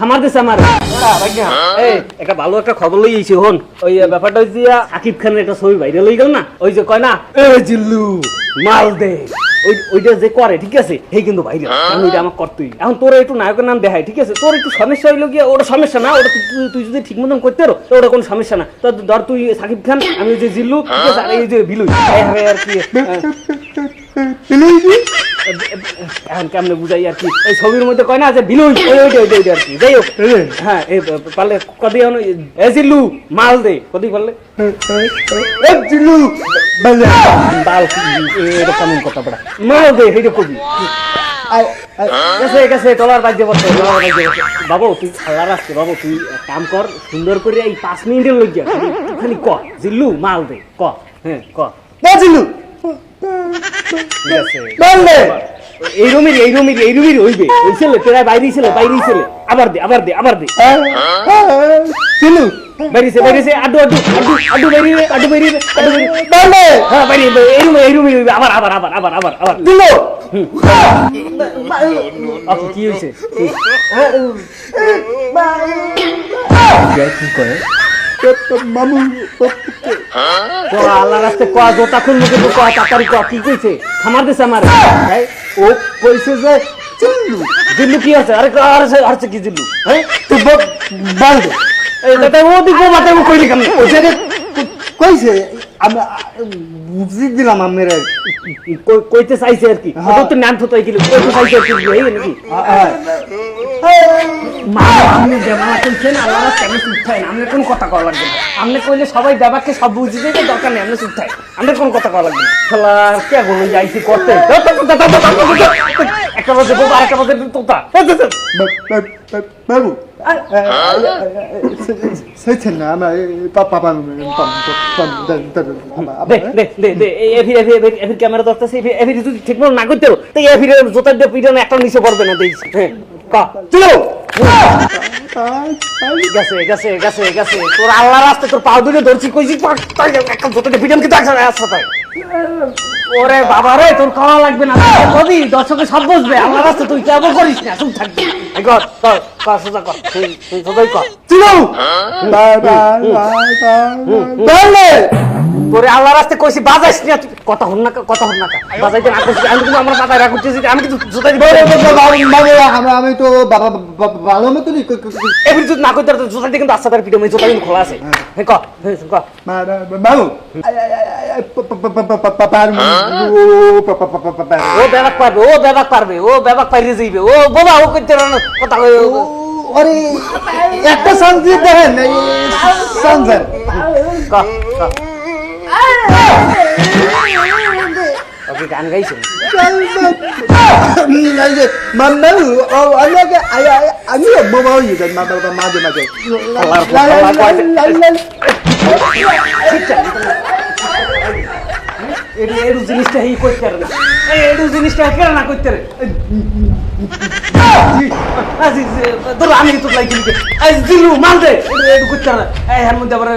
আমার এই ছবি গেল না ওই যে কয় না জিল্লু মাল যে ঠিক আছে এই কিন্তু আমি এখন তোর একটু নায়কের নাম দেখায় ঠিক আছে তোর একটু সমস্যা হইল গিয়ে ওটা সমস্যা না ওটা তুই- যদি ঠিক মতন করতে পারো তো ওটা কোনো সমস্যা না তো ধর তুই সাকিব খান আমি ওই যে জিল্লু ঠিক আছে আর এই যে হবে আর কি এখন কেমনে বুঝাই আর কি? এই ছবির মধ্যে কয় না যে বিলুই ওই ওইটা ওইটা আর কি। যাই হোক। হ্যাঁ এই পারলে কদি এখন এ জিল্লু মাল দে। কদি পারলে? বাল এটা কেমন কথা পড়া মাল দে সেইটা কবি। গেছে গেছে ডলার বাজে বসে ডলার বাজে বসে। বাবু তুই বাবু কাম কর সুন্দর করে এই পাঁচ মিনিটের লই যা খালি ক জিল্লু মাল দে ক হ্যাঁ ক। গেছে এই রুমের এই রুমের এই রুমের হইবে। ওই ছেলে ছেলে ছেলে। আবার দে আবার দে আবার দে। বাইরেছে বাইরেছে। আডু আডু আডু আডু বাইরে আডু বাইরে আডু বাইরে হ্যাঁ বাইরে এই রুমে এই রুমে হইবে। আবার আবার আবার আবার আবার আবার। দিল। আপু কি হইছে? কি? ক আল্লাহ রাস্তে ক জোতা খুন মুখে ক তাড়াতাড়ি ক কি কইছে? খামার দিছে আমার। এই, ও কইছে যে জিল্লু। জিল্লু কি আছে? আরে আরে আরে কি জিল্লু? হ্যাঁ? তুই বল দে। এই দাদা ও দিক মাতে ও কইলি কইছে আমি বুঝি দিলাম আমার কইতে চাইছে আর কি হ্যাঁ। তো নাম তো কইতে চাইছে আর কি এই নাকি মা আপনি দেবালা কইছেন আল্লাহ কেন চুপ থাকেন আমরা কোন কথা কওয়া লাগবে না আপনি কইলে সবাই দেবাকে সব বুঝি যাবে দরকার নেই আপনি চুপ থাকেন আমরা কোন কথা কওয়া লাগবে না কে বলে যাইছি করতে একটা বাজে বাজে তোতা বাবু সেছেন না আমার পাপা দে দে দে দে এই এফি এফি এফি এফি ক্যামেরা ধরতেছে এফি এফি যদি ঠিক মতো না করতে পারো তো এফি জোতা দিয়ে পিটানো একটা নিচে পড়বে না দেখছি হ্যাঁ চলো গেছে গেছে গেছে গেছে তোর আল্লাহ রাস্তে তোর পাও দুটো ধরছি কইছি পাক, তাই একটা জোতা দিয়ে পিটান কিন্তু একসাথে তাই ওরে বাবা রে তোর খাওয়া লাগবে না। কবি দর্শকে সব বুঝবে আমার রাস্তে তুই কেমন করিস না চুপ থাকবি। এই কর কর কর সোজা কর। তুই তুই সোজাই কর। চলো তোরে আল্লাহ রাস্তে কইছি বাজাইস না। তুই কথা হন না কথা হন না বাজাইতে না কইছি আমি কিন্তু আমার বাজায় রাখতেছি আমি কিন্তু জুতা দিব। আমি তো বাবা ভালো মতনই এবার যদি না কইতে তো জুতা দিয়ে কিন্তু আস্তে তার পিঠে মই জুতা কিন্তু খোলা আছে। হ্যাঁ। ক হ্যাঁ ক। বাবু। ও বেবাক পারবে ও বেবাক পারবে ও বেবাক পাইরে যাইবে ও বাবা ও রানো কথা আরে একটা সঞ্জিত দেখেন সঞ্জয় ক ক ওকে গান গাইছেন আমি মোবাইল ইউজ মাঝে মাঝে এডু এডু জিনিসটা হি করতে এডু জিনিসটা কেন না করতে রে আজি তোর আমি তো লাইকি এই, জিলু, মাল দে। এডু কইতে রে এই হার মধ্যে আবার